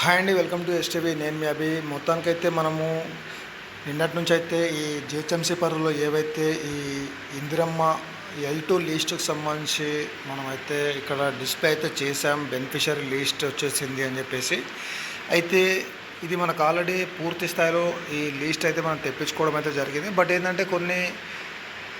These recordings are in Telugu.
హాయ్ అండి వెల్కమ్ టు ఎస్టీవీ నేను మీ అభి. మొత్తానికైతే మనము నిన్నటి నుంచి అయితే ఈ జిహెచ్ఎంసీ పరిధిలో ఏవైతే ఈ ఇందిరమ్మ ఎల్ టూ లీస్ట్కి సంబంధించి మనమైతే ఇక్కడ డిస్ప్లే అయితే చేసాం బెనిఫిషరీ లీస్ట్ వచ్చేసింది అని చెప్పేసి. అయితే ఇది మనకు ఆల్రెడీ పూర్తి స్థాయిలో ఈ లీస్ట్ అయితే మనం తెప్పించుకోవడం అయితే జరిగింది. బట్ ఏంటంటే కొన్ని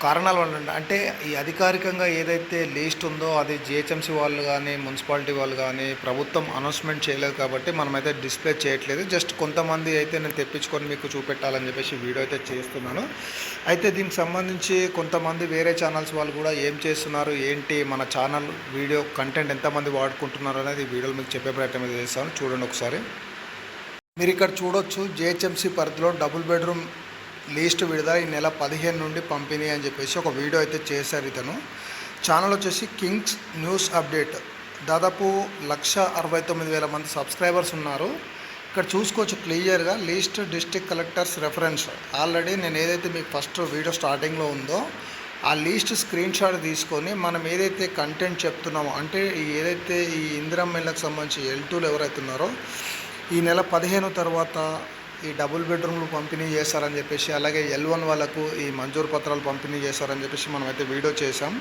కారణాల వల్ల అంటే ఈ అధికారికంగా ఏదైతే లీస్ట్ ఉందో అది జిహెచ్ఎంసీ వాళ్ళు కానీ మున్సిపాలిటీ వాళ్ళు కానీ ప్రభుత్వం అనౌన్స్మెంట్ చేయలేదు కాబట్టి మనమైతే డిస్ప్లే చేయట్లేదు. జస్ట్ కొంతమంది అయితే నేను తెప్పించుకొని మీకు చూపెట్టాలని చెప్పేసి వీడియో అయితే చేస్తున్నాను. అయితే దీనికి సంబంధించి కొంతమంది వేరే ఛానల్స్ వాళ్ళు కూడా ఏం చేస్తున్నారు ఏంటి మన ఛానల్ వీడియో కంటెంట్ ఎంతమంది వాడుకుంటున్నారు అనేది వీడియోలు మీకు చెప్పే ప్రయత్నం అయితే చేస్తాను. చూడండి ఒకసారి. మీరు ఇక్కడ చూడొచ్చు జిహెచ్ఎంసీ పరిధిలో డబుల్ బెడ్రూమ్ లీస్ట్ విడుదల ఈ నెల పదిహేను నుండి పంపిణీ అని చెప్పేసి ఒక వీడియో అయితే చేశారు ఇతను. ఛానల్ వచ్చేసి కింగ్స్ న్యూస్ అప్డేట్. దాదాపు లక్ష అరవై తొమ్మిది వేల మంది సబ్స్క్రైబర్స్ ఉన్నారు. ఇక్కడ చూసుకోవచ్చు క్లియర్గా least district collectors reference. Already నేను ఏదైతే మీకు ఫస్ట్ వీడియో స్టార్టింగ్లో ఉందో ఆ లీస్ట్ స్క్రీన్ షాట్ తీసుకొని మనం ఏదైతే కంటెంట్ చెప్తున్నామో అంటే ఏదైతే ఈ ఇందిరమ్మ సంబంధించి ఎల్ టూలు ఎవరైతే ఉన్నారో ఈ నెల పదిహేను తర్వాత ఈ డబుల్ బెడ్రూమ్లు పంపిణీ చేస్తారని చెప్పేసి అలాగే ఎల్ వన్ వాళ్ళకు ఈ మంజూరు పత్రాలు పంపిణీ చేస్తారని చెప్పేసి మనం అయితే వీడియో చేసాం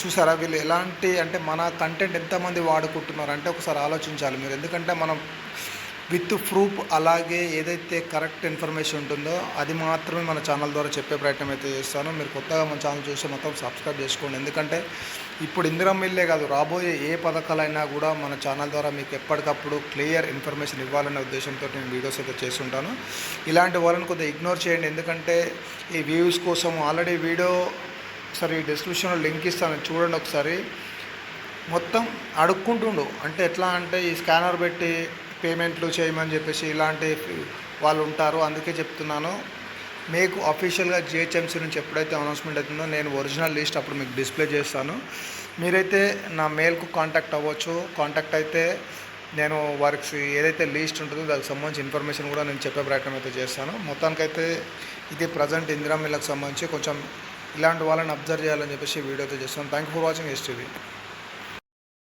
చూసారా వీళ్ళు ఎలాంటి అంటే మన కంటెంట్ ఎంతమంది వాడుకుంటున్నారు అంటే ఒకసారి ఆలోచించాలి మీరు. ఎందుకంటే మనం విత్ ప్రూఫ్ అలాగే ఏదైతే కరెక్ట్ ఇన్ఫర్మేషన్ ఉంటుందో అది మాత్రమే మన ఛానల్ ద్వారా చెప్పే ప్రయత్నం అయితే చేస్తాను. మీరు కొత్తగా మన ఛానల్ చూస్తే మొత్తం సబ్స్క్రైబ్ చేసుకోండి. ఎందుకంటే ఇప్పుడు ఇందిరమ్మ ఇల్లే కాదు రాబోయే ఏ పథకాలైనా కూడా మన ఛానల్ ద్వారా మీకు ఎప్పటికప్పుడు క్లియర్ ఇన్ఫర్మేషన్ ఇవ్వాలనే ఉద్దేశంతో నేను వీడియోస్ అయితే చేస్తుంటాను. ఇలాంటి వాళ్ళని కొద్దిగా ఇగ్నోర్ చేయండి. ఎందుకంటే ఈ వ్యూస్ కోసం ఆల్రెడీ వీడియో సరే డిస్క్రిప్షన్లో లింక్ ఇస్తాను. చూడండి ఒకసారి. మొత్తం అడుక్కుంటుండు. అంటే ఎట్లా అంటే ఈ స్కానర్ పెట్టి పేమెంట్లు చేయమని చెప్పేసి ఇలాంటి వాళ్ళు ఉంటారు అందుకే చెప్తున్నాను. మీకు అఫీషియల్గా జిహెచ్ఎంసీ నుంచి ఎప్పుడైతే అనౌన్స్మెంట్ అవుతుందో నేను ఒరిజినల్ లిస్ట్ అప్పుడు మీకు డిస్ప్లే చేస్తాను. మీరైతే నా మెయిల్కు కాంటాక్ట్ అవ్వచ్చు. కాంటాక్ట్ అయితే నేను వారికి ఏదైతే లీస్ట్ ఉంటుందో దానికి సంబంధించి ఇన్ఫర్మేషన్ కూడా నేను చెప్పే ప్రయత్నం అయితే చేస్తాను. మొత్తానికైతే ఇది ప్రజెంట్ ఇందిరా మిల్లకు సంబంధించి కొంచెం ఇలాంటి వాళ్ళని అబ్జర్వ్ చేయాలని చెప్పేసి వీడియో అయితే చేస్తాను. Thank you for watching STV